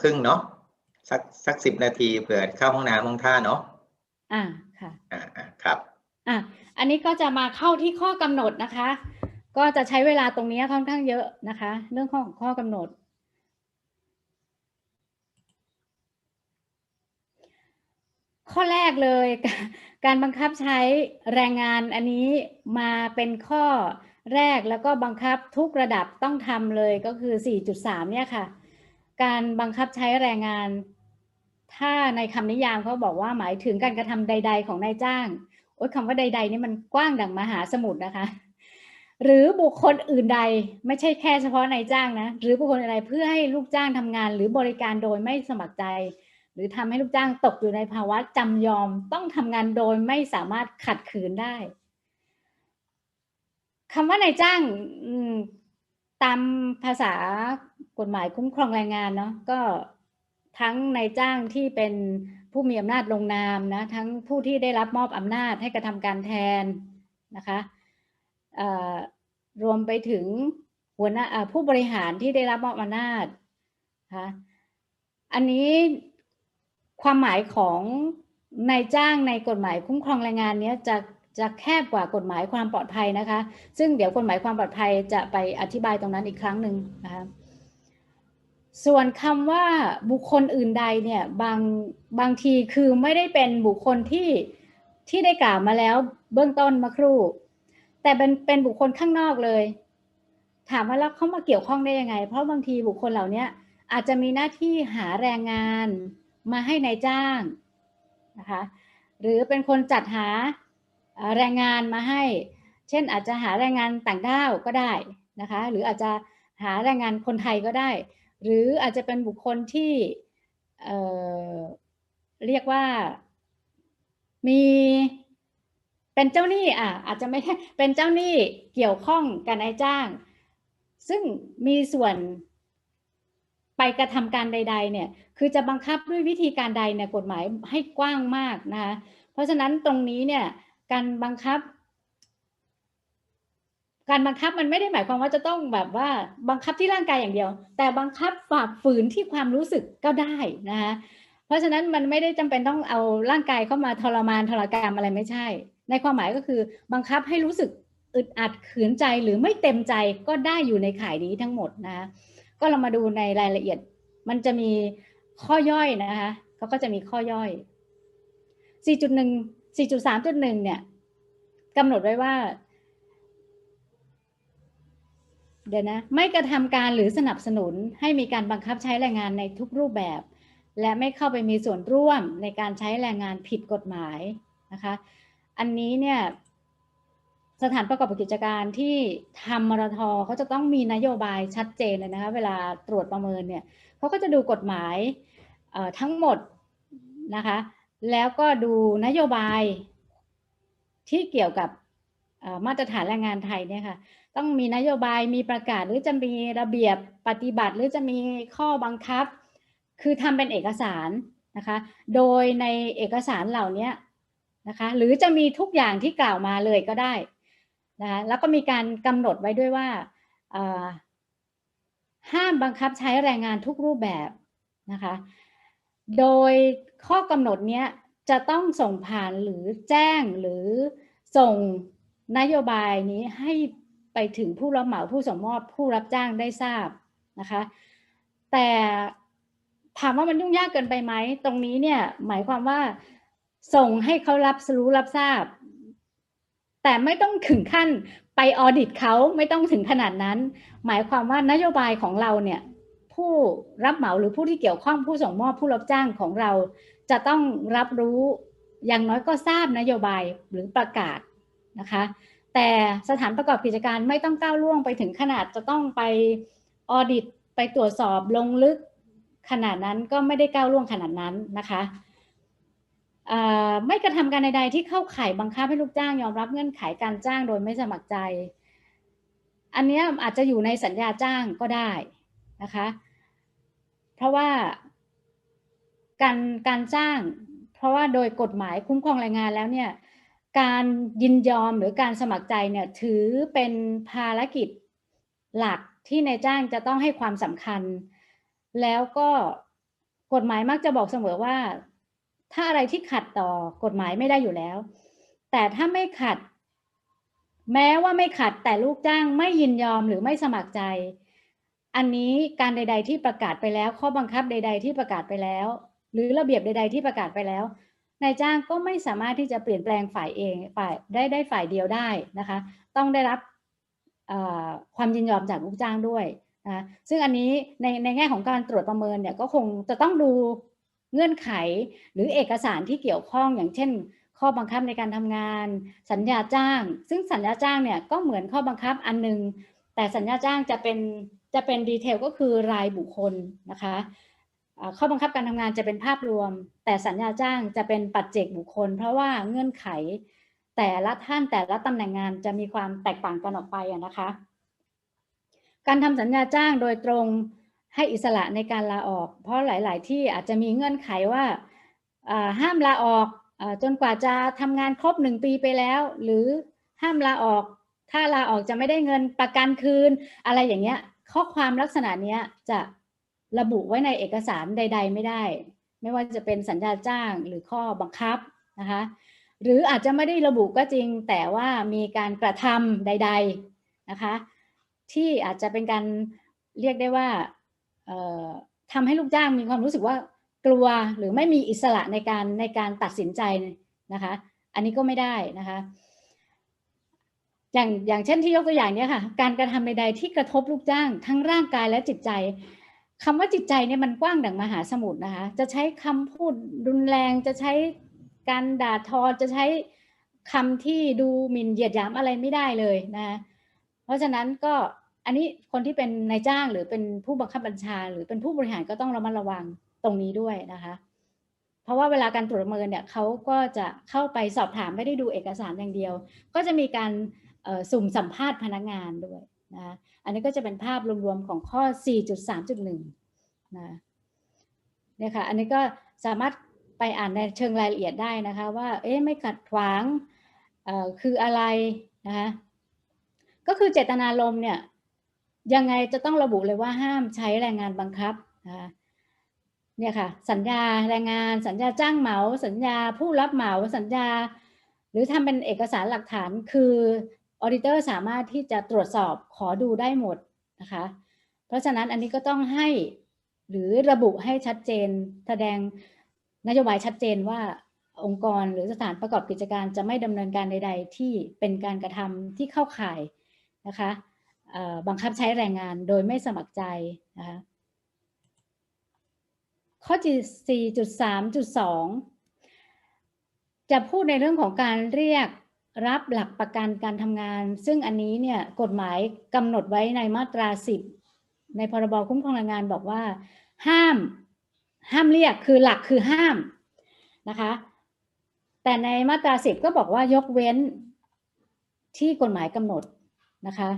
ครึ่งเนาะสักสักสิบนาทีเผื่อเข้าห้องน้ำห้องท่าเนาะอ่าค่ะอ่าอ่าครับอะอันนี้ก็จะมาเข้าที่ข้อกำหนดนะคะ ก็จะใช้เวลาตรงนี้ค่อนข้างเยอะนะคะ เรื่องของข้อกำหนด ข้อแรกเลย การบังคับใช้แรงงานอันนี้มาเป็นข้อแรกแล้วก็บังคับทุกระดับต้องทำเลยก็คือ 4.3 เนี่ยค่ะ การบังคับใช้แรงงาน ถ้าในคำนิยามเขาบอกว่าหมายถึงการกระทำใด ๆ ของนายจ้างโอ๊ยคำว่าใด ๆ นี่มันกว้างดังมหาสมุทรนะคะ หรือบุคคลอื่นใดไม่ใช่แค่เฉพาะนายจ้างนะ หรือบุคคลอะไรเพื่อให้ลูกจ้างทำงาน หรือบริการโดยไม่สมัครใจ หรือทำให้ลูกจ้างตกอยู่ในภาวะจำยอมต้องทำงานโดยไม่สามารถขัดขืนได้คำว่านายจ้างตามภาษา กฎหมายคุ้มครองแรงงานเนาะก็ทั้งนายจ้างที่เป็นผู้มีอำนาจลงนามนะทั้งผู้ที่ได้รับมอบอำนาจให้กระทำการแทนนะคะรวมไปถึงหัวหน้าผู้บริหารที่ได้รับมอบอำนาจคะอันนี้ความหมายของนายจ้างในกฎหมายคุ้มครองแรงงานเนี้ยจะจะแคบกว่ากฎหมายความปลอดภัยนะคะ ซึ่งเดี๋ยวกฎหมายความปลอดภัยจะไปอธิบายตรงนั้นอีกครั้งหนึ่งนะคะ ส่วนคำว่าบุคคลอื่นใดเนี่ยบางบางทีคือไม่ได้เป็นบุคคลที่ที่ได้กล่าวมาแล้วเบื้องต้นมาครู่ แต่เป็นเป็นบุคคลข้างนอกเลย ถามว่าแล้วเขามาเกี่ยวข้องได้ยังไง เพราะบางทีบุคคลเหล่านี้อาจจะมีหน้าที่หาแรงงานมาให้ในายจ้างนะคะหรือเป็นคนจัดหาแรงงานมาให้ เช่นอาจจะหาแรงงานต่างด้าวก็ได้นะคะ หรืออาจจะหาแรงงานคนไทยก็ได้ หรืออาจจะเป็นบุคคลที่เเรียกว่ามีเป็นเจ้าหนี้อะอาจจะไม่ใช่เป็นเจ้าหนี้เกี่ยวข้องกับนายจ้าง ซึ่งมีส่วนไปกระทำการใด ๆ เนี่ย คือจะบังคับด้วยวิธีการใดเนี่ยกฎหมายให้กว้างมากนะคะเพราะฉะนั้นตรงนี้เนี่ยการบังคับ การบังคับมันไม่ได้หมายความว่าจะต้องแบบว่าบังคับที่ร่างกายอย่างเดียว แต่บังคับฝ่าฝืนที่ความรู้สึกก็ได้นะคะเพราะฉะนั้นมันไม่ได้จำเป็นต้องเอาร่างกายเข้ามาทรมานทรกรรมอะไรไม่ใช่ ในความหมายก็คือบังคับให้รู้สึกอึดอัดขืนใจหรือไม่เต็มใจก็ได้อยู่ในข่ายนี้ทั้งหมดนะคะก็เรามาดูในรายละเอียด มันจะมีข้อย่อยนะคะเขาก็จะมีข้อย่อย 4.1 4.3.1 เนี่ยกำหนดไว้ว่า เดี๋ยวนะไม่กระทำการหรือสนับสนุนให้มีการบังคับใช้แรงงานในทุกรูปแบบ และไม่เข้าไปมีส่วนร่วมในการใช้แรงงานผิดกฎหมายนะคะอันนี้เนี่ยสถานประกอบกิจการที่ทำมรทเขาจะต้องมีนโยบายชัดเจนเลยนะคะเวลาตรวจประเมินเนี่ยเขาก็จะดูกฎหมายทั้งหมดนะคะแล้วก็ดูนโยบายที่เกี่ยวกับมาตรฐานแรงงานไทยเนี่ยค่ะ ต้องมีนโยบายมีประกาศหรือจะมีระเบียบปฏิบัติ หรือจะมีข้อบังคับ คือทำเป็นเอกสารนะคะ โดยในเอกสารเหล่านี้นะคะหรือจะมีทุกอย่างที่กล่าวมาเลยก็ได้นะคะแล้วก็มีการกำหนดไว้ด้วยว่าห้ามบังคับใช้แรงงานทุกรูปแบบนะคะ โดยข้อกำหนดเนี้ยจะต้องส่งผ่านหรือแจ้งหรือส่งนโยบายนี้ให้ ไปถึงผู้รับเหมาผู้ส่งมอบผู้รับจ้างได้ทราบนะคะ แต่ถามว่ามันยุ่งยากเกินไปไหมตรงนี้เนี่ยหมายความว่าส่งให้เขารับรู้รับทราบ แต่ไม่ต้องถึงขั้นไปออดิตเขาไม่ต้องถึงขนาดนั้น หมายความว่านโยบายของเราเนี่ยผู้รับเหมาหรือผู้ที่เกี่ยวข้องผู้ส่งมอบผู้รับจ้างของเรา จะต้องรับรู้อย่างน้อยก็ทราบนโยบายหรือประกาศนะคะ แต่สถานประกอบกิจการไม่ต้องก้าวล่วงไปถึงขนาดจะต้องไปออดิตไปตรวจสอบลงลึกขนาดนั้นก็ไม่ได้ก้าวล่วงขนาดนั้นนะคะไม่กระทำการใดๆที่เข้าข่ายบังคับให้ลูกจ้างยอมรับเงื่อนไขการจ้างโดยไม่สมัครใจ อันนี้อาจจะอยู่ในสัญญาจ้างก็ได้นะคะ เพราะว่าการการจ้าง เพราะว่าโดยกฎหมายคุ้มครองแรงงานแล้วเนี่ย การยินยอมหรือการสมัครใจเนี่ยถือเป็นภารกิจหลักที่นายจ้างจะต้องให้ความสำคัญ แล้วก็กฎหมายมักจะบอกเสมอว่า ถ้าอะไรที่ขัดต่อกฎหมายไม่ได้อยู่แล้ว แต่ถ้าไม่ขัด แม้ว่าไม่ขัดแต่ลูกจ้างไม่ยินยอมหรือไม่สมัครใจ อันนี้การใด ๆ ที่ประกาศไปแล้ว ข้อบังคับใด ๆ ที่ประกาศไปแล้ว หรือระเบียบใด ๆ ที่ประกาศไปแล้ว นายจ้างก็ไม่สามารถที่จะเปลี่ยนแปลงฝ่ายเองฝ่ายได้ได้ฝ่ายเดียวได้นะคะ ต้องได้รับความยินยอมจากลูกจ้างด้วยนะซึ่งอันนี้ในในแง่ของการตรวจประเมินเนี่ยก็คงจะต้องดูเงื่อนไขหรือเอกสารที่เกี่ยวข้องอย่างเช่น ข้อบังคับในการทำงาน สัญญาจ้าง ซึ่งสัญญาจ้างเนี่ยก็เหมือนข้อบังคับอันหนึง แต่สัญญาจ้างจะเป็นจะเป็นดีเทลก็คือรายบุคคลนะคะ ข้อบังคับการทำงานจะเป็นภาพรวม แต่สัญญาจ้างจะเป็นปัจเจกบุคคล เพราะว่าเงื่อนไข แต่ละท่านแต่ละตำแหน่งงานจะมีความแตกต่างกันออกไปนะคะ การทำสัญญาจ้างโดยตรงให้อิสระในการลาออก เพราะหลาย ๆ ที่อาจจะมีเงื่อนไขว่าห้ามลาออกจนกว่าจะทำงานครบหนึ่งปีไปแล้ว หรือห้ามลาออก ถ้าลาออกจะไม่ได้เงินประกันคืน อะไรอย่างเงี้ยข้อความลักษณะเนี้ยจะ ระบุไว้ในเอกสารใด ๆ ไม่ได้ ไม่ว่าจะเป็นสัญญาจ้างหรือข้อบังคับนะคะหรืออาจจะไม่ได้ระบุก็จริงแต่ว่ามีการกระทำใด ๆนะคะ ที่อาจจะเป็นการเรียกได้ว่าเอ่อทำให้ลูกจ้างมีความรู้สึกว่ากลัวหรือไม่มีอิสระในการในการตัดสินใจนะคะ อันนี้ก็ไม่ได้นะคะ อย่างอย่างเช่นที่ยกตัวอย่างเนี้ยค่ะ การกระทำใดๆที่กระทบลูกจ้างทั้งร่างกายและจิตใจ คำว่าจิตใจเนี่ยมันกว้างดังมหาสมุทรนะคะ จะใช้คำพูดรุนแรงจะใช้การด่าทอจะใช้คำที่ดูหมิ่นเหยียดหยามอะไรไม่ได้เลยนะคะเพราะฉะนั้นก็อันนี้คนที่เป็นนายจ้างหรือเป็นผู้บังคับบัญชา หรือเป็นผู้บริหารก็ต้องระมัดระวังตรงนี้ด้วยนะคะ เพราะว่าเวลาการตรวจประเมินเนี่ยเขาก็จะเข้าไปสอบถามไม่ได้ดูเอกสารอย่างเดียว ก็จะมีการสุ่มสัมภาษณ์พนักงานด้วย นะอันนี้ก็จะเป็นภาพรวมๆของข้อ 4.3.1นะเนี่ยค่ะอันนี้ก็สามารถไปอ่านในเชิงรายละเอียดได้นะคะว่าเอ๊ะไม่ขัดขวางคืออะไรนะคะก็คือเจตนารมณ์เนี่ยยังไงจะต้องระบุเลยว่าห้ามใช้แรงงานบังคับนะคะเนี่ยค่ะสัญญาแรงงานสัญญาจ้างเหมา สัญญาผู้รับเหมาสัญญา หรือทำเป็นเอกสารหลักฐานคือ ออดิเตอร์สามารถที่จะตรวจสอบขอดูได้หมดนะคะ เพราะฉะนั้นอันนี้ก็ต้องให้หรือระบุให้ชัดเจน แสดงนโยบายชัดเจนว่าองค์กรหรือสถานประกอบกิจการจะไม่ดำเนินการใด ๆ ที่เป็นการกระทำที่เข้าข่ายนะคะบังคับใช้แรงงานโดยไม่สมัครใจนะคะข้อ 4.3.2 จะพูดในเรื่องของการเรียก รับหลักประกันการทำงาน ซึ่งอันนี้เนี่ยกฎหมายกำหนดไว้ในมาตรา 10 ในพรบคุ้มครองแรงงานบอกว่า ห้าม ห้ามเรียกคือหลักคือห้ามนะคะ แต่ในมาตรา 10 ก็บอกว่ายกเว้นที่กฎหมายกำหนดนะคะ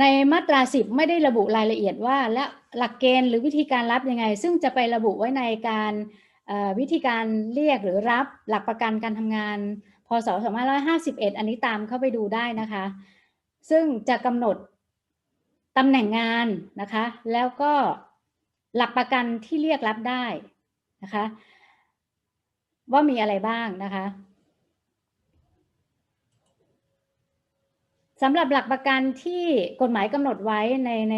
ในมาตรา 10 ไม่ได้ระบุรายละเอียดว่า และหลักเกณฑ์หรือวิธีการรับยังไง ซึ่งจะไประบุไว้ในการ วิธีการเรียกหรือรับหลักประกันการทำงาน พศ 2551 อันนี้ตามเข้าไปดูได้นะคะ ซึ่งจะกำหนดตำแหน่งงานนะคะ แล้วก็หลักประกันที่เรียกรับได้นะคะ ว่ามีอะไรบ้างนะคะสำหรับหลักประกันที่กฎหมายกำหนดไว้ในใน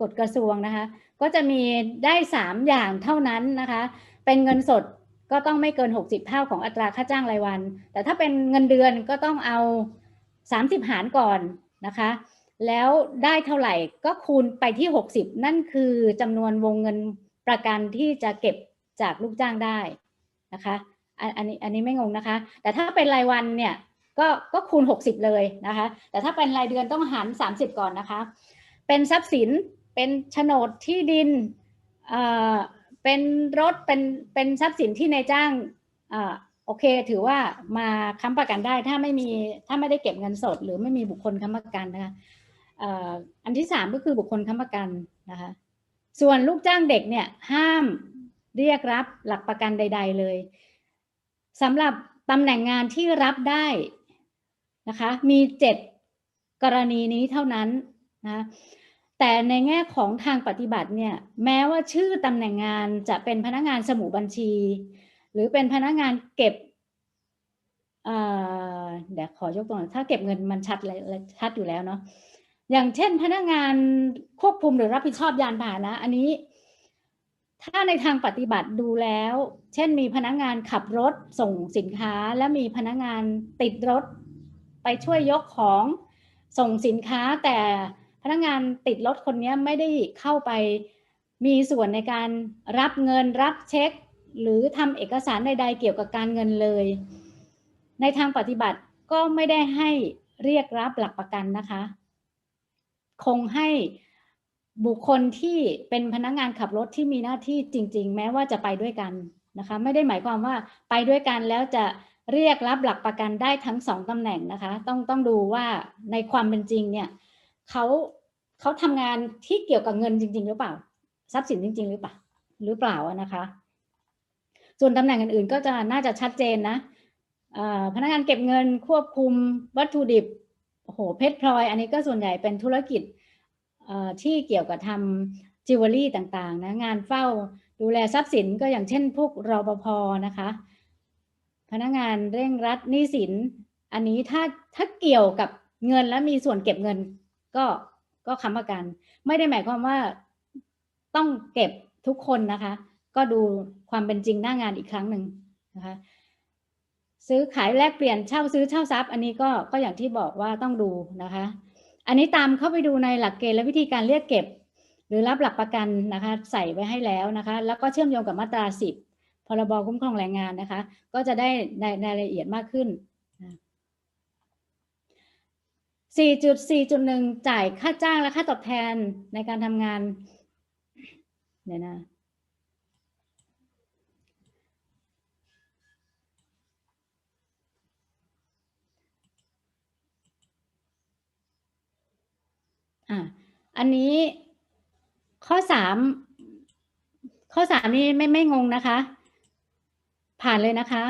กฎกระทรวงนะคะ ก็จะมีได้ 3 อย่างเท่านั้นนะคะ เป็นเงินสดก็ต้องไม่เกิน 60 เท่าของอัตราค่าจ้างรายวัน แต่ถ้าเป็นเงินเดือนก็ต้องเอา 30 หารก่อนนะคะ แล้วได้เท่าไหร่ก็คูณไปที่ 60 นั่นคือจำนวนวงเงินประกันที่จะเก็บจากลูกจ้างได้นะคะอันนนี้อันนี้ไม่งงนะคะ แต่ถ้าเป็นรายวันเนี่ยก็ก็คูณ 60 เลยนะคะ แต่ถ้าเป็นรายเดือนต้องหาร 30 ก่อนนะคะ เป็นทรัพย์สิน เป็นโฉนดที่ดินเอ่อเป็นรถเป็นเป็นทรัพย์สินที่นายจ้างอ่าโอเค ถือว่ามาค้ำประกันได้ถ้าไม่มีถ้าไม่ได้เก็บเงินสด หรือไม่มีบุคคลค้ำประกันนะคะอันที่สามก็คือบุคคลค้ำประกันนะคะ ส่วนลูกจ้างเด็กเนี่ยห้ามเรียกรับหลักประกันใด ๆเลยสำหรับตำแหน่งงานที่รับได้นะคะ มีเจ็ดกรณีนี้เท่านั้นนะ แต่ในแง่ของทางปฏิบัติเนี่ยแม้ว่าชื่อตำแหน่งงานจะเป็นพนักงานสมุบัญชี หรือเป็นพนักงานเก็บเอ่อเดี๋ยวขอยกตัวอย่างถ้าเก็บเงินมันชัดเลยชัดอยู่แล้วเนาะอย่างเช่น พนักงานควบคุมหรือรับผิดชอบยานพาหนะ อันนี้ ถ้าในทางปฏิบัติดูแล้ว เช่นมีพนักงานขับรถส่งสินค้า และมีพนักงานติดรถ ไปช่วยยกของส่งสินค้าแต่ พนักงานติดรถคนนี้ไม่ได้เข้าไปมีส่วนในการรับเงินรับเช็ค หรือทำเอกสารใด ๆ เกี่ยวกับการเงินเลย ในทางปฏิบัติก็ไม่ได้ให้เรียกรับหลักประกันนะคะ คงให้บุคคลที่เป็นพนักงานขับรถที่มีหน้าที่จริง ๆ แม้ว่าจะไปด้วยกันนะคะ ไม่ได้หมายความว่าไปด้วยกันแล้วจะเรียกรับหลักประกันได้ทั้งสองตำแหน่งนะคะ ต้องต้องดูว่าในความเป็นจริงเนี่ย เขาเขาทำงานที่เกี่ยวกับเงินจริง ๆ หรือเปล่า ทรัพย์สินจริง ๆ หรือเปล่าหรือเปล่าอะนะคะ ส่วนตำแหน่งอื่นๆก็จะน่าจะชัดเจนนะพนักงานเก็บเงินควบคุมวัตถุดิบโอ้โหเพชรพลอย อันนี้ก็ส่วนใหญ่เป็นธุรกิจที่เกี่ยวกับทำจิวเวลรี่ต่างๆนะงานเฝ้าดูแลทรัพย์สินก็อย่างเช่นพวกรปภนะคะ พนักงานเร่งรัดหนี้สิน อันนี้ถ้าถ้าเกี่ยวกับเงินและมีส่วนเก็บเงิน ก็ก็ค้ำประกัน ไม่ได้หมายความว่าต้องเก็บทุกคนนะคะ ก็ดูความเป็นจริงหน้างานอีกครั้งหนึ่งนะคะซื้อขายแลกเปลี่ยนเช่าซื้อเช่าทรัพย์ อันนี้ก็ก็อย่างที่บอกว่าต้องดูนะคะ อันนี้ตามเข้าไปดูในหลักเกณฑ์และวิธีการเรียกเก็บ หรือรับหลักประกันนะคะ ใส่ไว้ให้แล้วนะคะ แล้วก็เชื่อมโยงกับมาตราสิบพรบคุ้มครองแรงงานนะคะ ก็จะได้ในในรายละเอียดมากขึ้น 4.4.1 จ่ายค่าจ้างและค่าตอบแทนในการทำงานเดี๋ยวนะอะอันนี้ข้อสามข้อสามนี้ไม่ไม่งงนะคะ ผ่านเลยนะคะ